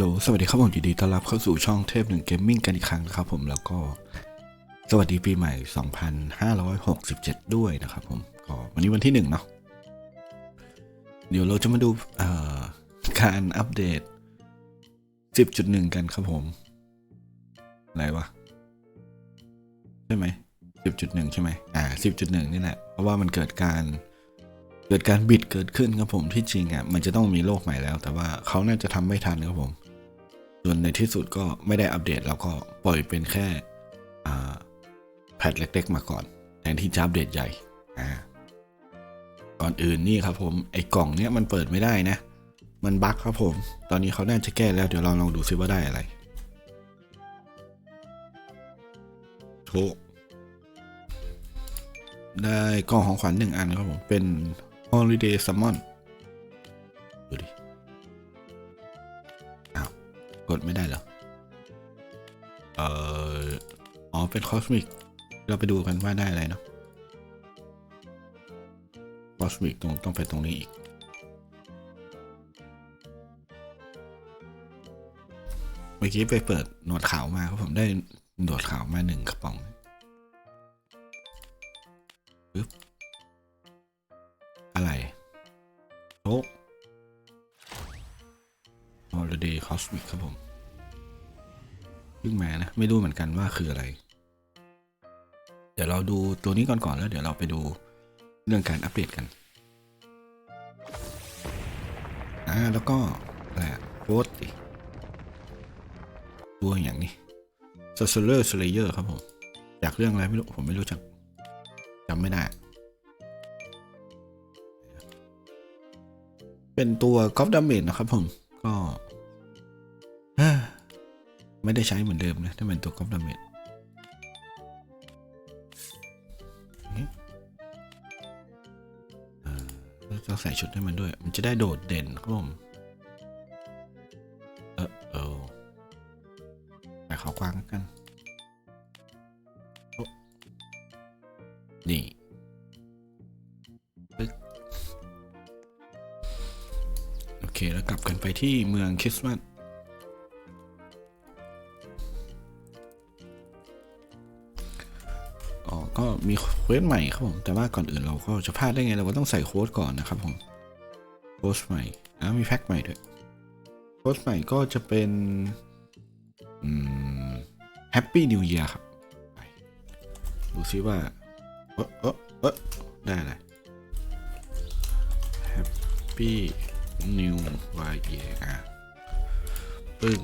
โหลสวัสดีครับผมยินดีต้อนรับเข้าสู่ช่องเทพหนึ่งเกมมิ่งกันอีกครั้งนะครับผมแล้วก็ สวัสดีปีใหม่ 2567 ด้วยนะครับผมก็วันนี้วันที่หนึ่งเนาะเดี๋ยวเราจะมาดูการอัปเดต 10.1 กันครับผมอะไรวะใช่ไหม10.1 ใช่ไหมอ่า 10.1 นี่แหละ เพราะว่ามันเกิดการเกิดการบิดเกิดขึ้นครับผมที่จริงอะมันจะต้องมีโลกใหม่แล้ว แต่ว่าเขาน่าจะทำไม่ทันครับผม ส่วนในที่สุดก็ไม่ได้อัปเดต แล้วก็ปล่อยเป็นแค่แพทเล็กๆ มาก่อนแทนที่จะอัปเดตใหญ่อ่าก่อนอื่นนี่ครับผมไอ้กล่องเนี้ยมันเปิดไม่ได้นะ มันบั๊กครับผม ตอนนี้เขาน่าจะแก้แล้วเดี๋ยวเราลองดูซิว่าได้อะไรโถได้กล่องของขวัญหนึ่งอันครับผม เป็น Holiday Summon กดไม่ได้เหรอ เอ่อ อ๋อ เป็นคอสมิก เราไปดูกันว่าได้อะไรเนาะคอสมิกตรงต้องไปตรงนี้อีก เมื่อกี้ไปเปิดหนวดขาวมาครับผมได้หนวดขาวมาหนึ่งกระป๋องปึ๊บอะไรโต๊ะ Holiday Cosmic ครับผมเพิ่งมานะ ไม่รู้เหมือนกันว่าคืออะไร เดี๋ยวเราดูตัวนี้ก่อนก่อนแล้ว เดี๋ยวเราไปดูเรื่องการอัปเดตกันอ่าแล้วก็อะไรโค้ดดิตัวอย่างนี้ s o c i a l Slayer ครับผมอยากเรื่องอะไรไม่รู้ ผมไม่รู้จักจำไม่ได้ เป็นตัวกอล์ฟดาเมจนะครับผม ก็ ไม่ได้ใช้เหมือนเดิมนะ ถ้าเป็นตัวกอล์ฟดาเมจนี่เอ่อแล้วต้องใส่ชุดให้มันด้วย มันจะได้โดดเด่นครับผมเออเออใส่ขาวกว้างแล้วกันโอ๊ะนี่ปึ๊กโอเค แล้วกลับกันไปที่เมืองคริสต์มาส มีเควสใหม่ครับผม แต่ว่าก่อนอื่นเราก็จะพลาดได้ไง เราก็ต้องใส่โค้ดก่อนนะครับผมโค้ดใหม่อะมีแพ็คใหม่ด้วยโค้ดใหม่ก็จะเป็นอืม Happy New Year ครับดูซิว่าเออเออเออได้อะไร Happy New Year อะปึ้ง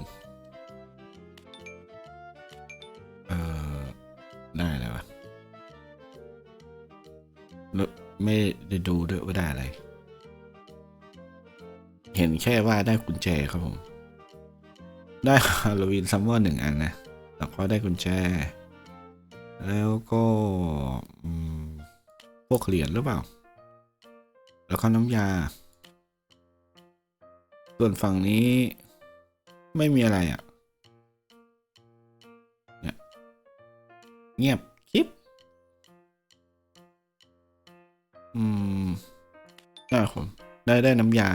ดูด้วยว่าได้อะไร เห็นแค่ว่าได้กุญแจครับผม ได้ฮาโลวีนซัมเมอร์หนึ่งอันนะ แล้วก็ได้กุญแจ แล้วก็พวกเหรียญหรือเปล่า แล้วก็น้ำยา ส่วนฝั่งนี้ไม่มีอะไรอะ่ะ เนี่ย เงียบ อืมได้ผมได้ได้น้ำยา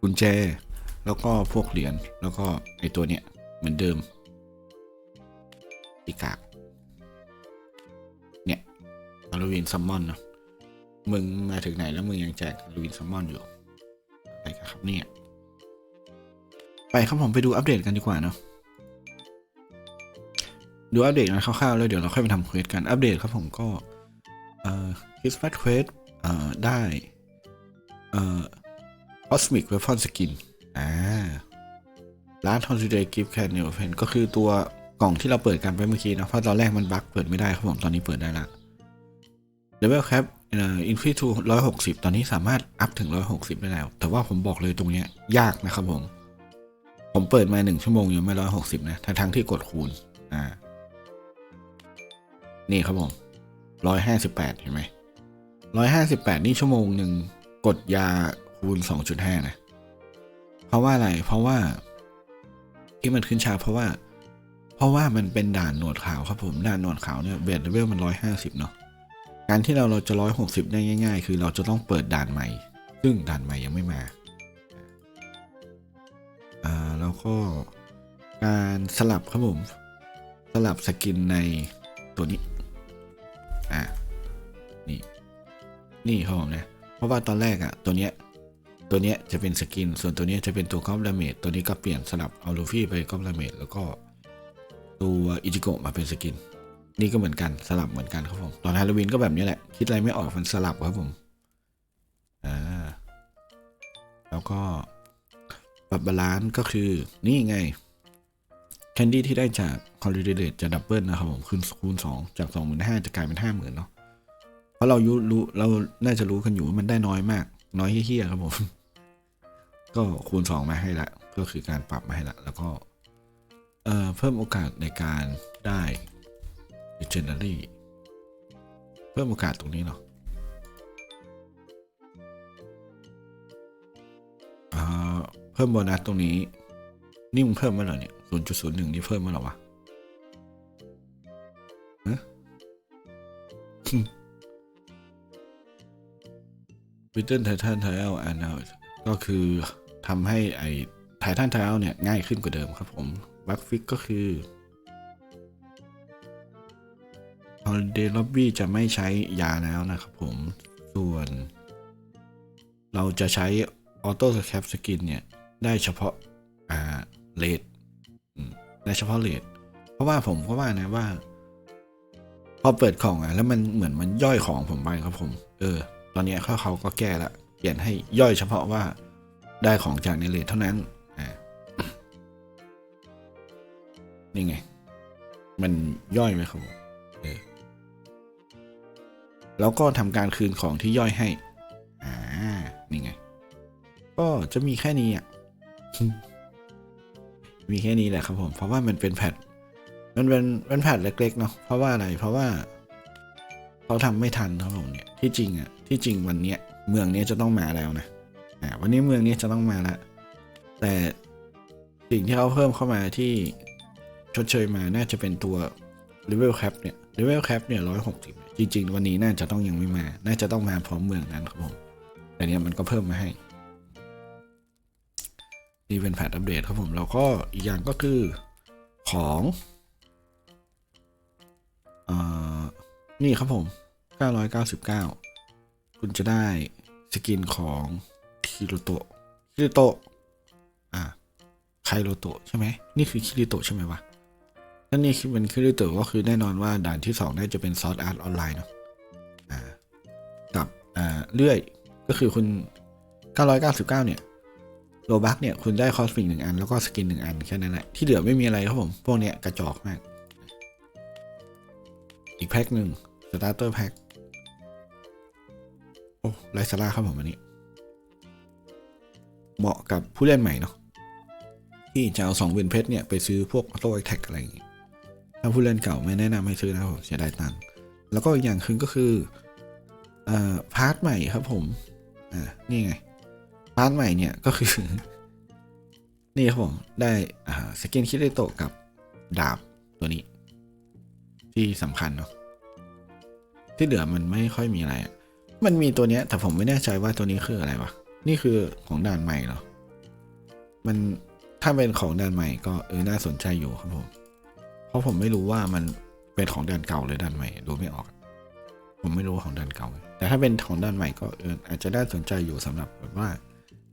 กุญแจ แล้วก็พวกเหรียญแล้วก็ไอตัวเนี้ยเหมือนเดิมอีกากเนี่ยฮาโลวีนซัมมอนเนาะมึงมาถึงไหนแล้วมึงยังแจกฮาโลวีนซัมมอนอยู่อะไรกันครับเนี่ยไปครับผมไปดูอัปเดตกันดีกว่าเนาะดูอัปเดตกันคร่าวๆแล้วเดี๋ยวเราค่อยไปทำเควสกันอัปเดตครับผมก็เอ่อคริสต์มาสเควส ได้เอ่อ Cosmic Weapon Skin อ่าร้าน Holiday Gift Can New Open ก็คือตัวกล่องที่เราเปิดกันไปเมื่อกี้นะเพราะตอนแรกมันบั๊กเปิดไม่ได้ครับผม ตอนนี้เปิดได้ละ Level Cap อ่อ Infinity to 160ตอนนี้สามารถอัพถึง160ได้แล้ว แต่ว่าผมบอกเลยตรงเนี้ยยากนะครับผม ผมเปิดมาหนึ่งชั่วโมงยังไม่ร้อยหกสิบนะทั้งทั้งที่กดคูณ อ่า นี่ครับผมร้อยห้าสิบแปดเห็นไหม ร้อยห้าสิบแปดนี่ชั่วโมงหนึ่งกดยาคูณสองจุดห้านะ เพราะว่าอะไร เพราะว่าที่มันขึ้นชาเพราะว่า เพราะว่ามันเป็นด่านหนวดขาวครับผม ด่านหนวดขาวเนี่ยเบสเลเวลมันร้อยห้าสิบเนาะ การที่เราเราจะร้อยหกสิบได้ง่าย ๆ คือเราจะต้องเปิดด่านใหม่ ซึ่งด่านใหม่ยังไม่มา อ่า แล้วก็การสลับครับผม สลับสกินในตัวนี้ นี่ครับผมนะเพราะว่าตอนแรกอะตัวเนี้ยตัวเนี้ยจะเป็นสกิน ส่วนตัวเนี้ยจะเป็นตัวก้อมดาเมจตัวนี้ก็เปลี่ยนสลับเอาลูฟี่ไปก้อมดาเมจแล้วก็ตัวอิจิโกะมาเป็นสกิน นี่ก็เหมือนกันสลับเหมือนกันครับผมตอนฮาโลวีนก็แบบนี้แหละ คิดอะไรไม่ออกมันสลับครับผมอ่าแล้วก็ปรับบาลานซ์ก็คือนี่ไงแคนดี้ที่ได้จาก Holiday Rate จะดับเบิลนะครับผมคูณคูณสองจากสองหมื่นห้าจะกลายเป็นห้าหมื่นเนาะ ราะเรายุรู้เราน่าจะรู้กันอยู่ว่ามันได้น้อยมาก น้อยเฮี้ยครับผม ก็คูณสองมาให้ละ ก็คือการปรับมาให้ละ แล้วก็ เอ่อ เพิ่มโอกาสในการได้ Legendary เพิ่มโอกาสตรงนี้เนาะเพิ่มโบนัสตรงนี้ นี่มึงเพิ่มมาเหรอเนี่ยศูนย์จุดศูนย์หนึ่งนี่เพิ่มมาหรอวะ วิตเทิลไททันไทเอลอันนก็คือทำให้ไอ้ไททันไทเอลเนี่ยง่ายขึ้นกว่าเดิมครับผมบัคฟิกก็คือ Holiday Lobby จะไม่ใช้ยาแล้วนะครับผม ส่วน เราจะใช้ออโต้สแคปสกินเนี่ย ได้เฉพาะ อ่าเลดได้เฉพาะเลดเพราะว่าผมก็ว่านะว่า พอเปิดของอะแล้วมันเหมือนมันย่อยของผมไปครับผม เออ ตอนนี้เขาเขาก็แก้ละเปลี่ยนให้ย่อยเฉพาะว่าได้ของจากในเลดเท่านั้นนี่ไง มันย่อยไหมครับผมเออแล้วก็ทำการคืนของที่ย่อยให้ อ่า นี่ไง ก็จะมีแค่นี้อะ มีแค่นี้แหละครับผม เพราะว่ามันเป็นแพทมันเป็นเป็นแพทเล็กๆเนาะ เพราะว่าอะไร เพราะว่าเขาทำไม่ทันครับผมเนี่ย ที่จริงอะ ที่จริงวันเนี้ยเมืองเนี้ยจะต้องมาแล้วนะอ่าวันนี้เมืองนี้จะต้องมาแล้วแต่สิ่งที่เขาเพิ่มเข้ามาที่ชดเชยมาน่าจะเป็นตัว level cap เนี่ย level cap เนี่ยร้อยหกสิบจริง ๆ วันนี้น่าจะต้องยังไม่มา น่าจะต้องมาพร้อมเมืองนั้นครับผม แต่เนี้ยมันก็เพิ่มมาให้ นี่เป็นแพทอัปเดตครับผม แล้วก็อีกอย่างก็คือของอ่อนี่ครับผม 999 คุณจะได้สกินของคิริโตะคิริโตะอ่าไคโรโตะใช่ไหมนี่คือคิริโตะใช่ไหมวะถ้านี่คือเป็นคิริโตะก็คือแน่นอนว่าด่านที่2น่าจะเป็นซอสอาร์ตออนไลน์เนาะอ่ากับอ่าเลื่อยก็คือคุณ 999 เนี่ยโลบักเนี่ยคุณได้คอสฟิงหนึ่งอันแล้วก็สกินหนึ่งอันแค่นั้นแหละที่เหลือไม่มีอะไรครับผม พวกเนี้ยกระจอกมาก อีกแพ็คหนึ่งสตาร์เตอร์แพ็ค โอ้ไรสาระครับผมอันนี้ เหมาะกับผู้เล่นใหม่เนาะที่จะเอาสองเวนเพชรเนี่ย ไปซื้อพวกออโต้แท็กอะไรอย่างงี้ถ้าผู้เล่นเก่าไม่แนะนำให้ซื้อนะครับผมเสียดายตังค์แล้วก็อีกอย่างคือก็คืออ่าพาร์ทใหม่ครับผมอ่านี่ไงพาร์ทใหม่เนี่ยก็คือ นี่ครับผมได้อ่าสกินคิริโตะกับดาบตัวนี้ ที่สำคัญเนาะที่เหลือมันไม่ค่อยมีอะไรอะ มันมีตัวเนี้ย แต่ผมไม่แน่ใจว่าตัวนี้คืออะไรวะ นี่คือของด่านใหม่เหรอ มันถ้าเป็นของด่านใหม่ก็เออน่าสนใจอยู่ครับผม เพราะผมไม่รู้ว่ามันเป็นของด่านเก่าหรือด่านใหม่ดูไม่ออก ผมไม่รู้ของด่านเก่า แต่ถ้าเป็นของด่านใหม่ก็เอออาจจะน่าสนใจอยู่สำหรับแบบว่า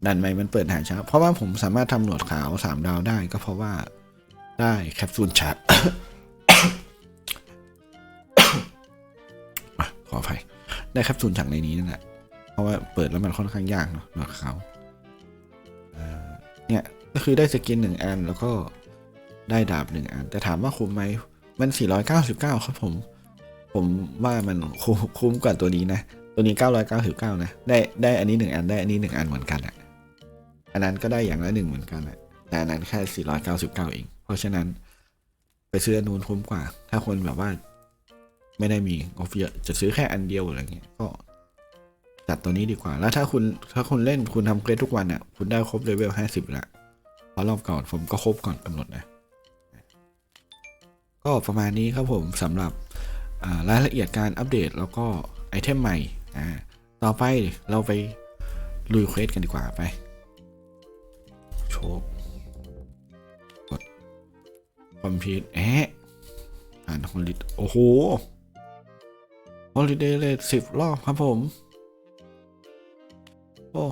ด่านใหม่มันเปิดหาช้า เพราะว่าผมสามารถทำหนวดขาวสามดาวได้ก็เพราะว่าได้แคปซูลชาร์จขออภัย ได้แคปซูลจากในนี้นั่นแหละ เพราะว่าเปิดแล้วมันค่อนข้างยากเนาะหนวดขาเนี่ยก็คือได้สกินหนึ่งอันแล้วก็ได้ดาบหนึ่งอัน แต่ถามว่าคุ้มไหมมัน 499 ครับผม ผมว่ามันคุ้มกว่าตัวนี้นะ ตัวนี้ 999 นะ ได้ได้อันนี้หนึ่งอันได้อันนี้หนึ่งอันเหมือนกันอะอันนั้นก็ได้อย่างละหนึ่งเหมือนกันอะแต่อันนั้นแค่ 499 เอง เพราะฉะนั้นไปซื้ออันนู้นคุ้มกว่า ถ้าคนแบบว่า ไม่ได้มีงบเยอะจะซื้อแค่อันเดียวอะไรเงี้ยก็จัดตัวนี้ดีกว่า แล้วถ้าคุณถ้าคุณเล่นคุณทำเควสทุกวันอะ คุณได้ครบเลเวล50แล้วเพราะรอบก่อนผมก็ครบก่อนกำหนดนะ ก็ประมาณนี้ครับผมสำหรับรายละเอียดการอัปเดตแล้วก็ไอเทมใหม่อ่าต่อไปเราไปลุยเควสกันดีกว่าไป โชว์อมพิวต์แอะผ่านฮอลิดโอ้โห ฮอลิเดย์เลยสิบรอบครับผม โอ้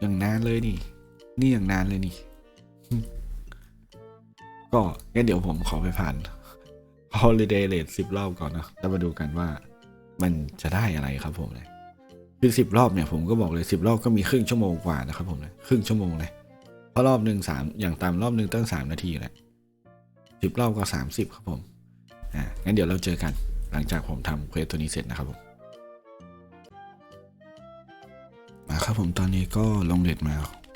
อย่างนานเลยนี่ นี่อย่างนานเลยนี่ ก็งั้นเดี๋ยวผมขอไปผ่าน Holiday Rate สิบรอบก่อนนะ แล้วมาดูกันว่ามันจะได้อะไรครับผมเลยคือสิบรอบเนี่ยผมก็บอกเลยสิบรอบก็มีครึ่งชั่วโมงกว่านะครับผมเลยครึ่งชั่วโมงเลยเพราะรอบหนึ่งสามอย่างตามรอบหนึ่งตั้งสามนาทีแหละสิบรอบก็สามสิบครับผมอ่างั้นเดี๋ยวเราเจอกัน หลังจากผมทำเควสตัวนี้เสร็จนะครับผมมาครับผมตอนนี้ก็ลงเดทมา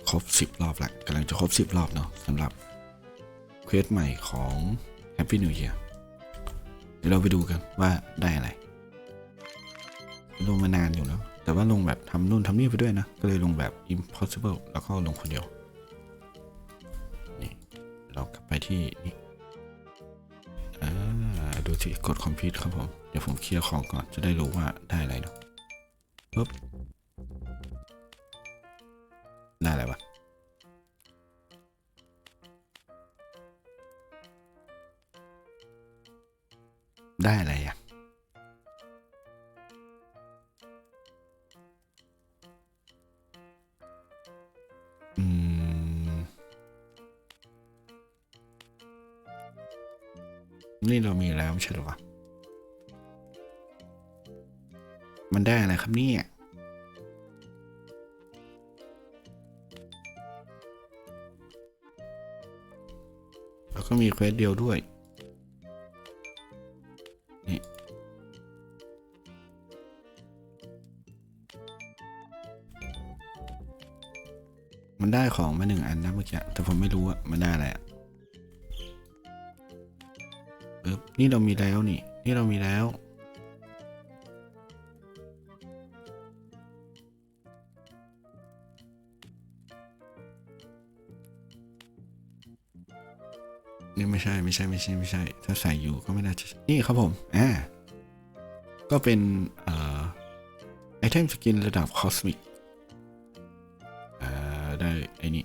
ครบสิบรอบละกำลังจะครบสิบรอบเนาะสำหรับเควสใหม่ของ Happy New Year เดี๋ยวเราไปดูกันว่าได้อะไร ลงมานานอยู่เนาะแต่ว่าลงแบบทำนู่นทำนี่ไปด้วยนะ ก็เลยลงแบบ impossible แล้วก็ลงคนเดียว นี่ เรากลับไปที่นี่ ดูสิกดคอมพิวต์ครับผม เดี๋ยวผมเคลียร์ของก่อนจะได้รู้ว่าได้อะไรเนาะปึ๊บได้อะไรวะได้อะไร นี่เรามีแล้วไม่ใช่เหรอวะ มันได้อะไรครับเนี่ยแล้วก็มีเควสเดียวด้วย นี่ มันได้ของมาหนึ่งอันนะเมื่อกี้ แต่ผมไม่รู้อะมันได้อะไรอะ เออนี่เรามีแล้วนี่ นี่เรามีแล้ว นี่ไม่ใช่ไม่ใช่ไม่ใช่ไม่ใช่ ถ้าใส่อยู่ก็ไม่น่าจะใช่นี่ครับผม อ่า ก็เป็นเอ่อไอเทมสกินระดับคอสมิกอ่า ได้ไอ้นี่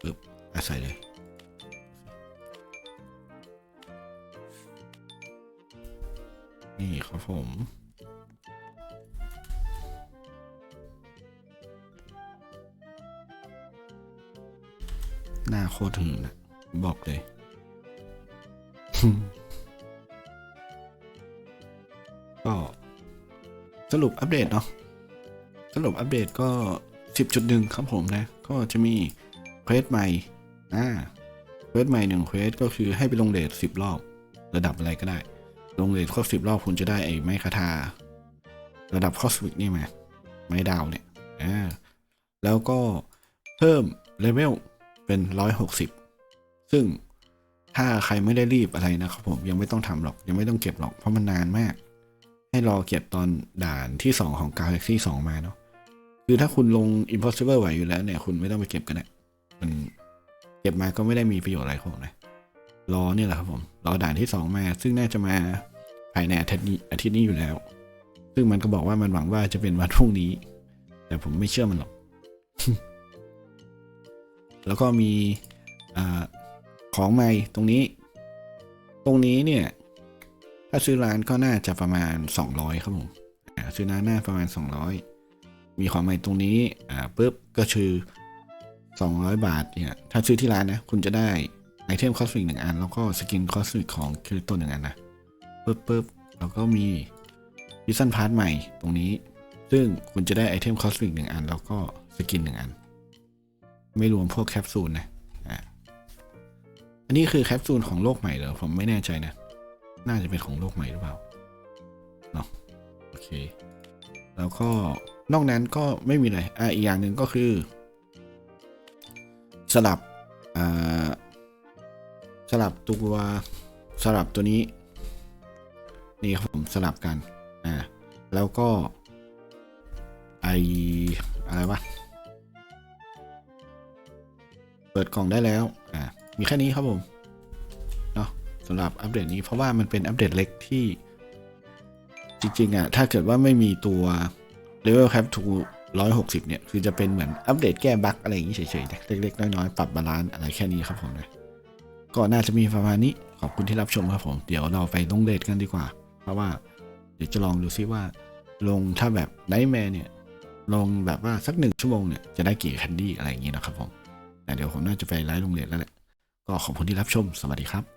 ปึ๊บอะใส่เลย นี่ครับผมหน้าโคตรหึงนะบอกเลย ก็สรุปอัปเดตเนาะสรุปอัปเดตก็ 10.1 ครับผมนะ ก็จะมีเควสใหม่อ่าเควสใหม่หนึ่งเควสก็คือให้ไปลงเดท10 รอบ ระดับอะไรก็ได้ ลงเดทครบ10รอบคุณจะได้ไอ้ไม้คาทาระดับคอสวิกนี่มาไม้ดาวเนี่ยอ่าแล้วก็เพิ่มเลเวลเป็น 160 ซึ่งถ้าใครไม่ได้รีบอะไรนะครับผมยังไม่ต้องทำหรอกยังไม่ต้องเก็บหรอก เพราะมันนานมาก ให้รอเก็บตอนด่านที่ 2 ของ Galaxy 2 มาเนาะคือถ้าคุณลง Impossible ไหวอยู่แล้วเนี่ย คุณไม่ต้องไปเก็บกันนะมันเก็บมาก็ไม่ได้มีประโยชน์อะไรครับผมนะ รอเนี่ยแหละครับผมรอด่านที่ 2 มา ซึ่งน่าจะมาภายในอาทิตย์นี้อาทิตย์นี้อยู่แล้ว ซึ่งมันก็บอกว่ามันหวังว่าจะเป็นวันพรุ่งนี้ แต่ผมไม่เชื่อมันหรอก แล้วก็มีอของใหม่ตรงนี้ ตรงนี้เนี่ย ถ้าซื้อร้านก็น่าจะประมาณ 200 ครับผมซื้อร้านหน้าประมาณ 200 มีของใหม่ตรงนี้อ่าปุ๊บก็คือ200 บาทเนี่ย ถ้าซื้อที่ร้านนะ คุณจะได้ ไอเทมคอสมิกหนึ่งอัน แล้วก็สกินคอสมิกของคิริโตหนึ่งอันนะปุ๊บปุ๊บแล้วก็มีดิสันพาร์ทใหม่ตรงนี้ ซึ่งคุณจะได้ไอเทมคอสมิกหนึ่งอัน แล้วก็สกินหนึ่งอัน ไม่รวมพวกแคปซูลนะอะอันนี้คือแคปซูลของโลกใหม่เหรอผมไม่แน่ใจนะ น่าจะเป็นของโลกใหม่หรือเปล่าเนาะโอเค แล้วก็นอกนั้นก็ไม่มีอะไรอะอีกอย่างหนึ่งก็คือ สลับอ่า สลับตัวสลับตัวนี้ นี่ครับผมสลับกันอ่าแล้วก็ไออะไรวะเปิดกล่องได้แล้วอ่ามีแค่นี้ครับผมเนาะสำหรับอัปเดตนี้เพราะว่ามันเป็นอัปเดตเล็กที่จริงๆอะถ้าเกิดว่าไม่มีตัว Level Cap to ร้อยหกสิบเนี่ย คือจะเป็นเหมือนอัปเดตแก้บั๊กอะไรอย่างนี้เฉยๆเล็กๆน้อยๆปรับบาลานซ์อะไรแค่นี้ครับผมนะ ก็น่าจะมีประมาณนี้ขอบคุณที่รับชมครับผม เดี๋ยวเราไปลงเลทกันดีกว่า เพราะว่าเดี๋ยวจะลองดูซิว่า ลงถ้าแบบไนท์แมร์เนี่ย ลงแบบว่าสักหนึ่งชั่วโมงเนี่ยจะได้กี่แคนดี้อะไรอย่างนี้นะครับผมแต่เดี๋ยวผมน่าจะไปไลฟ์ลงเลทแล้วแหละก็ขอบคุณที่รับชม สวัสดีครับ